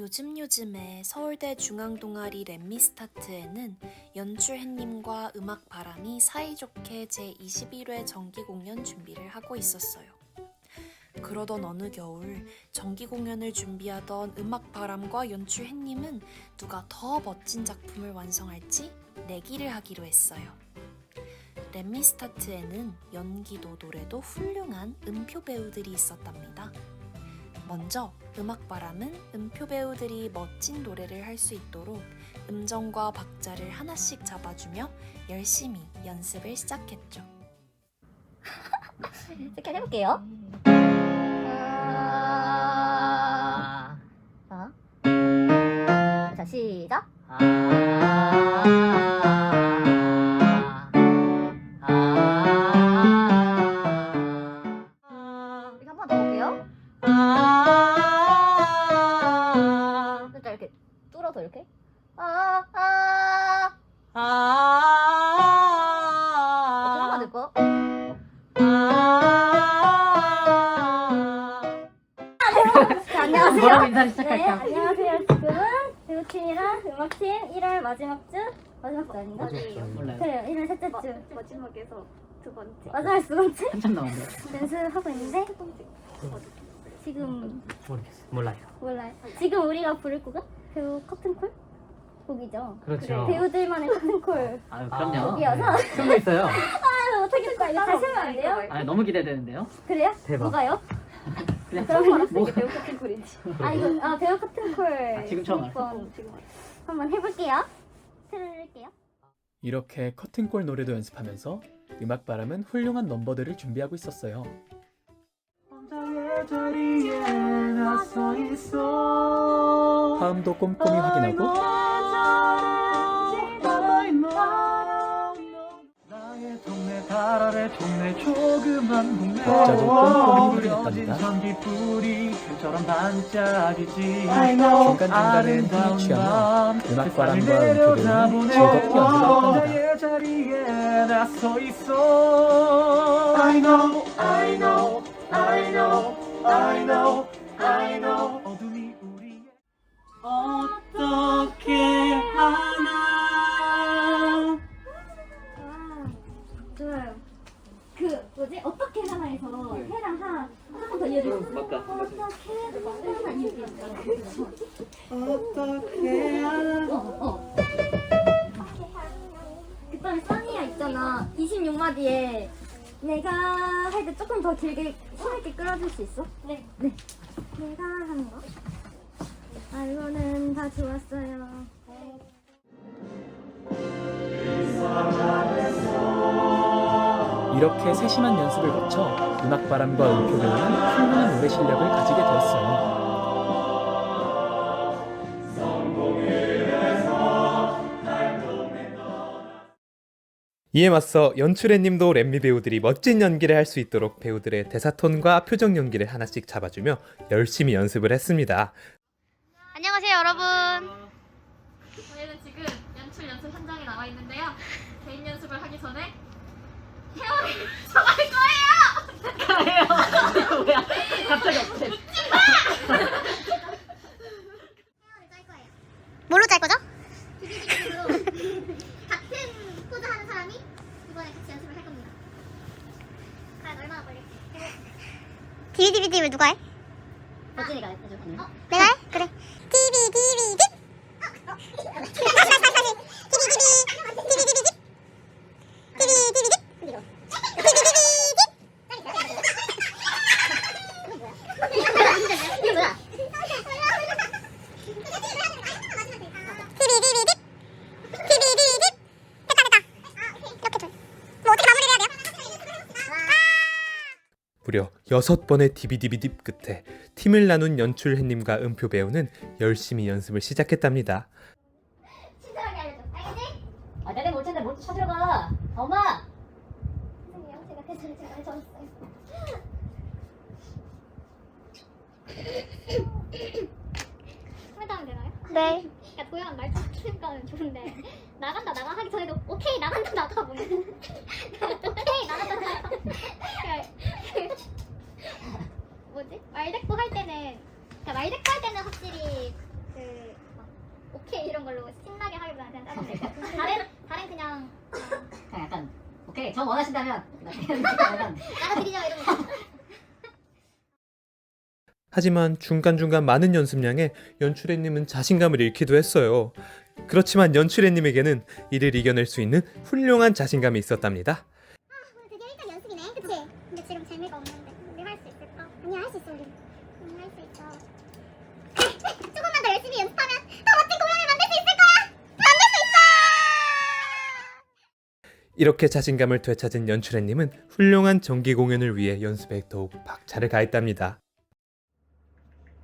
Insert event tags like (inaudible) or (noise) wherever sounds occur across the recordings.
요즘 요즘에 서울대 중앙동아리 랩미스타트에는 연출햇님과 음악바람이 사이좋게 제21회 정기공연 준비를 하고 있었어요. 그러던 어느 겨울 정기공연을 준비하던 음악바람과 연출햇님은 누가 더 멋진 작품을 완성할지 내기를 하기로 했어요. 랩미스타트에는 연기도 노래도 훌륭한 음표 배우들이 있었답니다. 먼저 음악바람은 음표 배우들이 멋진 노래를 할 수 있도록 음정과 박자를 하나씩 잡아주며 열심히 연습을 시작했죠. (laughs) 이렇게 해볼게요. 아, 자, 자, 시작. 이 뚫어서 이렇게. 아, 아. 이렇게 한번 넣고. 자, 안녕하세요. 뭐라고 인사를 네, 시작할까? 안녕하세요. 지금은 배우팀이랑 음악팀 1월 마지막 주 마지막 주 아닌가? 몰라요. 그래요. 1월 셋째 주 마지막에서 두 번째. 마지막 두 번째 한참 남았네. 연습하고 있는데 지금 모르겠어. 몰라요. 몰라요. 지금 우리가 부를 곡은 배우 커튼콜 곡이죠. 그렇죠. 배우들만의 커튼콜 아, 그럼요. 곡이어서 그런 거 있어요. (laughs) 아, 못하겠다. 이거 다시 하면 안 돼요? 아, 너무 기대되는데요. 그래요? 대박. 뭐가요? (laughs) 그냥 그러면 뭐 배우 커튼콜인지. (laughs) 아 이거 아 배우 커튼콜 지금 처음 알았어. 한번 한번 해볼게요. 틀을게요. 이렇게 커튼콜 노래도 연습하면서 음악 바람은 훌륭한 넘버들을 준비하고 있었어요. 꼼꼼히 확인하고 나의 동네 동네 조그만 동네. 박자도 꼼꼼히 확인했답니다. 취하며 즐겁게 합니다. I know, I know, I know, I know, I know 맞다. 어떻게 어 어. 그 다음에 써니야 있잖아. 26마디에 내가 할 때 조금 더 길게 힘있게 끌어줄 수 있어? 네. 네. 내가 하는 거. 알고는 다 좋았어요. 이렇게 세심한 연습을 거쳐 음악바람과 음표배우는 훌륭한 노래 실력을 가지게 되었어요. 이에 맞서 연출애님도 랩미 배우들이 멋진 연기를 할 수 있도록 배우들의 대사톤과 표정 연기를 하나씩 잡아주며 열심히 연습을 했습니다. 안녕하세요 여러분. 저희는 지금 연출 연습 현장에 나와 있는데요. 개인 연습을 하기 전에 헤어를 정할 거예요. 뭐야? 갑자기 없애. 뭘로 짤 거죠? 같은 포즈 하는 사람이 이번에 같이 연습을 할 겁니다. 과연 얼마나 걸릴지. 디비디비디 왜 누가 해? 버진이가 해줘. 어? 내가 해? 그래. 디비디비디. 다시 다시 다시 다시. 디비디비. 디비디비디. 디비디비디. 디비디비디. 이게 뭐야? 디비디비디. 디비디비디. 됐다 됐다. 이렇게 좀. 뭐 어떻게 마무리를 해야 돼요? 무려 6번의 디비디비딥 끝에 팀을 나눈 연출해님과 음표 배우는 열심히 연습을 시작했답니다. 친절하게 알려줘. 알겠지? 아, 내내 못 찾는데 뭘 찾으러 가? 엄마! 죄송해요. 제가 알려줬어요. 하면 (coughs) 되나요? 네. 그러니까 도연 말투 쓰니까 좋은데 나간다 나가 하기 전에도 오케이 나간다 나가 보면 (laughs) 오케이 나간다 나가 그러니까 뭐지 말대꾸 할 때는 그러니까 말대꾸 할 때는 확실히 오케이 이런 걸로 신나게 하기보다는 그냥 짜증 다른 다른 그냥 그냥 약간 오케이 저 원하신다면 나가드리자 이런 거 하지만 중간중간 많은 연습량에 연출애님은 자신감을 잃기도 했어요. 그렇지만 연출애님에게는 이를 이겨낼 수 있는 훌륭한 자신감이 있었답니다. 오늘 되게 일단 연습이네 그치? 근데 지금 재미가 없는데 우리 할 수 있을까? 아니야 할수 있어 우리 우리 할수 있어 (laughs) 조금만 더 열심히 연습하면 더 멋진 공연을 만들 수 있을 거야 만들 수 있어 이렇게 자신감을 되찾은 연출애님은 훌륭한 정기 공연을 위해 연습에 더욱 박차를 가했답니다.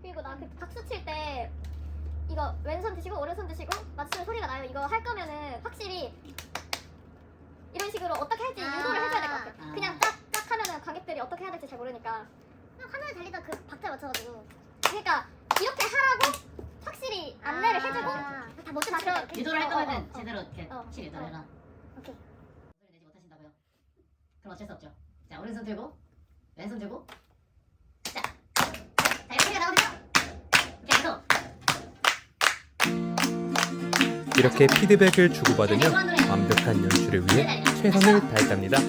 그리고 나 그 박수 칠 때 이거 왼손 드시고 오른손 드시고 맞추면 소리가 나요. 이거 할 거면은 확실히 이런 식으로 어떻게 할지 유도를 해줘야 될 것 같아. 아. 그냥 짝짝 하면은 관객들이 어떻게 해야 될지 잘 모르니까. 화면에 달리던 그 박자 맞춰가지고. 그러니까 이렇게 하라고 확실히 안내를 해주고 다 멋진 박수 유도를 할 거면은 제대로 이렇게 어. 실 유도를 해라. 오케이. 소리 내지 못하신다고요? 그럼 어쩔 수 없죠. 자 오른손 들고 왼손 들고 자, 자 이렇게 나거든요. 이렇게 해서 이렇게 피드백을 주고받으며 완벽한 연출을 위해 최선을 다했답니다. 아유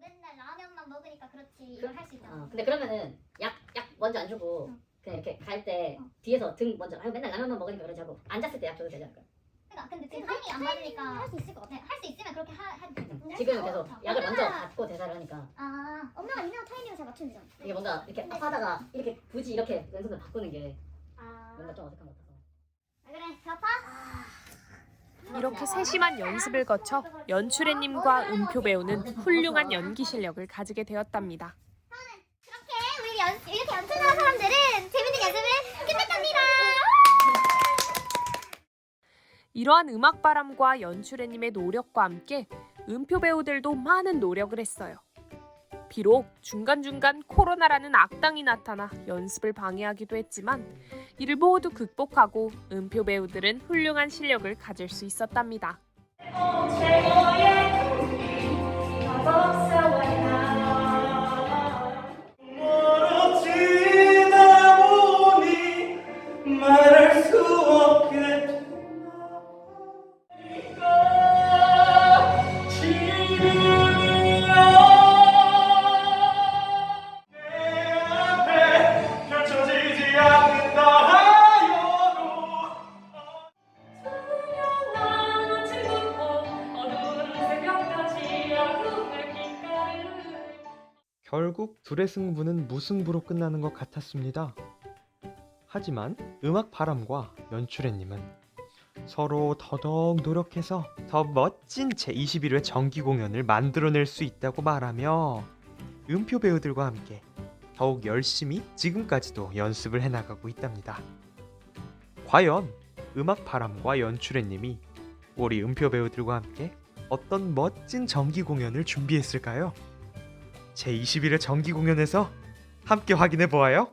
맨날 라면만 먹으니까 그렇지. 이걸 할 수 있잖아. 어, 근데 그러면은 약, 약 먼저 안 주고 그냥 이렇게 갈 때 뒤에서 등 먼저 아유 맨날 라면만 먹으니까 그러지 하고 앉았을 때 약 줘도 되지 않을까? 그러니까 근데 지금 타이밍이 안 맞으니까 할 수 있을 것 같아. 할수 있으면 그렇게 하. 하 근데 지금은 할 계속 수가 없어. 약을 먼저 엄마가- 갖고 대사를 하니까 아 엄마가 이상 타이밍을 잘 맞추면 되잖아. 이게 뭔가 이렇게 딱 하다가 이렇게 굳이 이렇게 왼손을 바꾸는 게 아 뭔가 좀 어색한 것 같아서 아, 그래 배고파? 이렇게 세심한 연습을 거쳐 연출애님과 음표 배우는 훌륭한 연기 실력을 가지게 되었답니다. 그렇게 우리 연, 이렇게 연습하는 사람들은 재밌는 연습을 끝냈답니다. 이러한 음악바람과 연출애님의 노력과 함께 음표 배우들도 많은 노력을 했어요. 비록 중간중간 코로나라는 악당이 나타나 연습을 방해하기도 했지만 이를 모두 극복하고 음표 배우들은 훌륭한 실력을 가질 수 있었답니다. 결국 둘의 승부는 무승부로 끝나는 것 같았습니다. 하지만 음악 바람과 연출애님은 서로 더더욱 노력해서 더 멋진 제21회 정기 공연을 만들어낼 수 있다고 말하며 음표 배우들과 함께 더욱 열심히 지금까지도 연습을 해나가고 있답니다. 과연 음악 바람과 연출애님이 우리 음표 배우들과 함께 어떤 멋진 정기 공연을 준비했을까요? 제21회 정기 공연에서 함께 확인해 보아요.